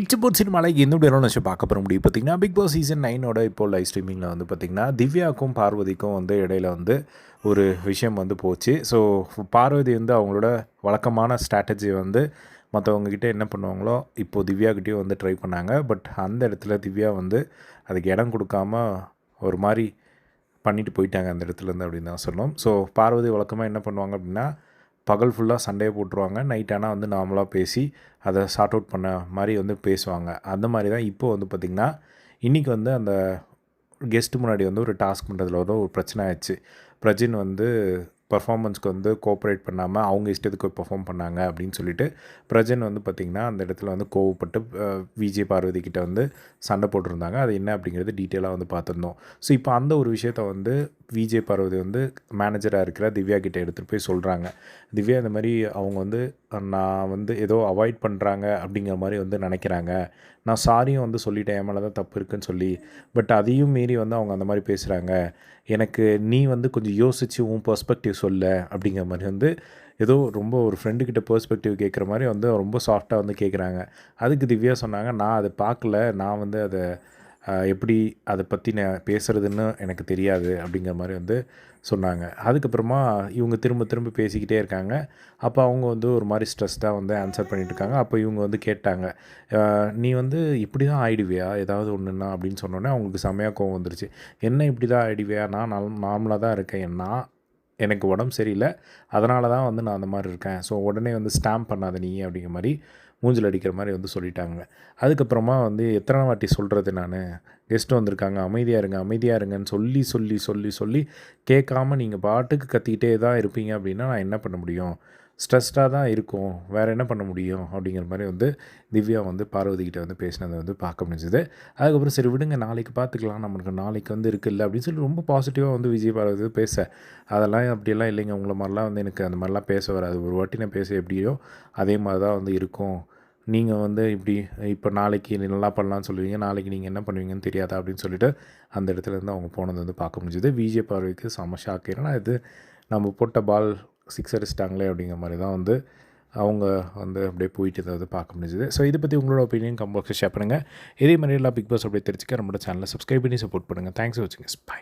இச்சபோட் சினிமாவில் எந்த ஒரு விஷயம் பார்க்க போகிற முடியும் பார்த்திங்கன்னா பிக் பாஸ் சீசன் நைனோட இப்போ லைவ் ஸ்ட்ரீமிங்கில் வந்து பார்த்திங்கன்னா திவ்யாவுக்கும் பார்வதிக்கும் வந்து இடையில வந்து ஒரு விஷயம் வந்து போச்சு. ஸோ பார்வதி வந்து அவங்களோட வழக்கமான ஸ்ட்ராட்டஜி வந்து மற்றவங்கக்கிட்ட என்ன பண்ணுவாங்களோ இப்போது திவ்யாக்கிட்டேயும் வந்து ட்ரை பண்ணாங்க. பட் அந்த இடத்துல திவ்யா வந்து அதுக்கு இடம் கொடுக்காம ஒரு மாதிரி பண்ணிட்டு போயிட்டாங்க அந்த இடத்துலேருந்து அப்படின்னு தான் சொல்லணும். ஸோ பார்வதி வழக்கமாக என்ன பண்ணுவாங்க அப்படின்னா பகல் ஃபுல்லாக சண்டையை போட்டுருவாங்க. நைட் ஆனால் வந்து நார்மலாக பேசி அதை சார்ட் அவுட் பண்ண மாதிரி வந்து பேசுவாங்க. அந்த மாதிரி தான் இப்போ வந்து பார்த்திங்கன்னா இன்றைக்கி வந்து அந்த கெஸ்ட்டு முன்னாடி வந்து ஒரு டாஸ்க் பண்ணுறதுல வந்து ஒரு பிரச்சனை ஆயிடுச்சு. பிரஜின் வந்து பர்ஃபார்மன்ஸ்க்கு வந்து கோஆப்ரேட் பண்ணாமல் அவங்க இஷ்டத்துக்கு பெர்ஃபார்ம் பண்ணாங்க அப்படின்னு சொல்லிட்டு பிரஜன் வந்து பார்த்திங்கன்னா அந்த இடத்துல வந்து கோவப்பட்டு விஜய் பார்வதி கிட்ட வந்து சண்டை போட்டிருந்தாங்க. அது என்ன அப்படிங்கிறது டீட்டெயிலாக வந்து பார்த்துருந்தோம் ஸோ இப்போ அந்த ஒரு விஷயத்த வந்து விஜய் பார்வதி வந்து மேனேஜராக இருக்கிற திவ்யா கிட்டே எடுத்துகிட்டு போய் சொல்கிறாங்க திவ்யா இந்த மாதிரி அவங்க வந்து நான் வந்து ஏதோ அவாய்ட் பண்ணுறாங்க அப்படிங்கிற மாதிரி வந்து நினைக்கிறாங்க. நான் சாரியும் வந்து சொல்லிட்டேன் என் மேலே தான் தப்பு இருக்குன்னு சொல்லி. பட் அதையும் மீறி வந்து அவங்க அந்த மாதிரி பேசுகிறாங்க எனக்கு நீ வந்து கொஞ்சம் யோசித்து உன் பர்ஸ்பெக்டிவ்ஸ் சொல்ல அப்படிங்கிற மாதிரி வந்து ஏதோ ரொம்ப ஒரு ஃப்ரெண்டுக்கிட்ட பெர்ஸ்பெக்டிவ் கேட்குற மாதிரி வந்து ரொம்ப சாஃப்டாக வந்து கேட்குறாங்க. அதுக்கு திவ்யா சொன்னாங்க நான் அதை பார்க்கல. நான் வந்து அதை எப்படி அதை பற்றி நான் பேசுகிறதுன்னு எனக்கு தெரியாது. அப்படிங்கிற மாதிரி வந்து சொன்னாங்க. அதுக்கப்புறமா இவங்க திரும்ப திரும்ப பேசிக்கிட்டே இருக்காங்க. அப்போ அவங்க வந்து ஒரு மாதிரி ஸ்ட்ரெஸ்டாக வந்து ஆன்சர் பண்ணிட்டு இருக்காங்க. அப்போ இவங்க வந்து கேட்டாங்க நீ வந்து இப்படி தான் ஆயிடுவியா? ஏதாவது ஒன்றுன்னா அப்படின்னு சொன்னோன்னே அவங்களுக்கு செம்மையாக கோவம் வந்துருச்சு. என்ன இப்படி தான் ஆயிடுவியா? நான் நார்மலாக தான் இருக்கேன். நான் எனக்கு உடம்பு சரியில்லை. அதனால தான் வந்து நான் அந்த மாதிரி இருக்கேன். ஸோ உடனே வந்து ஸ்டாம்ப் பண்ணாத நீ அப்படிங்கிற மாதிரி மூஞ்சில் அடிக்கிற மாதிரி வந்து சொல்லிட்டாங்க. அதுக்கப்புறமா வந்து எத்தனை வாட்டி சொல்கிறது நான்? கெஸ்ட்டு வந்திருக்காங்க. அமைதியாக இருங்க அமைதியாக இருங்கன்னு சொல்லி சொல்லி சொல்லி சொல்லி கேட்காம நீங்கள் பாட்டுக்கு கத்திக்கிட்டே தான் இருப்பீங்க அப்படின்னா நான் என்ன பண்ண முடியும்? ஸ்ட்ரெஸ்டாக தான் இருக்கும். வேறு என்ன பண்ண முடியும்? அப்படிங்கிற மாதிரி வந்து திவ்யா வந்து பார்வதிக்கிட்ட வந்து பேசினதை வந்து பார்க்க முடிஞ்சது. அதுக்கப்புறம் சரி விடுங்க நாளைக்கு பார்த்துக்கலாம். நம்மளுக்கு நாளைக்கு வந்து இருக்குல்ல அப்படின்னு சொல்லி ரொம்ப பாசிட்டிவாக வந்து விஜய் பார்வதி பேச. அதெல்லாம் அப்படியெல்லாம் இல்லைங்க. உங்களை மாதிரிலாம் வந்து எனக்கு அந்த மாதிரிலாம் பேச வராது. ஒரு வாட்டி நான் பேச எப்படியோ அதே மாதிரி தான் வந்து இருக்கும். நீங்கள் வந்து இப்படி இப்போ நாளைக்கு நல்லா பண்ணலான்னு சொல்லுவீங்க. நாளைக்கு நீங்கள் என்ன பண்ணுவீங்கன்னு தெரியாதா? அப்படின்னு சொல்லிட்டு அந்த இடத்துல இருந்து அவங்க போனது வந்து பார்க்க முடிஞ்சது. விஜய் பார்வைக்கு செம ஷாக் ஏன்னா இது நம்ம போட்ட பால் சிக்ஸ் அடிச்சிட்டாங்களே அப்படிங்கிற மாதிரி தான் வந்து அவங்க வந்து அப்படியே போயிட்டு இதை வந்து பார்க்க முடிஞ்சது. ஸோ இதை பற்றி உங்களோட ஒப்பீனியன் கம்பாக்ஸில் ஷேர் பண்ணுங்கள் இதே மாதிரி எல்லாம் பிக் பாஸ் அப்படியே தெரிஞ்சுக்க நம்மளோட சேனலை சப்ஸ்கிரைப் பண்ணி சப்போர்ட் பண்ணுங்கள் தேங்க்ஸ் ஃபார் வாட்சிங் பை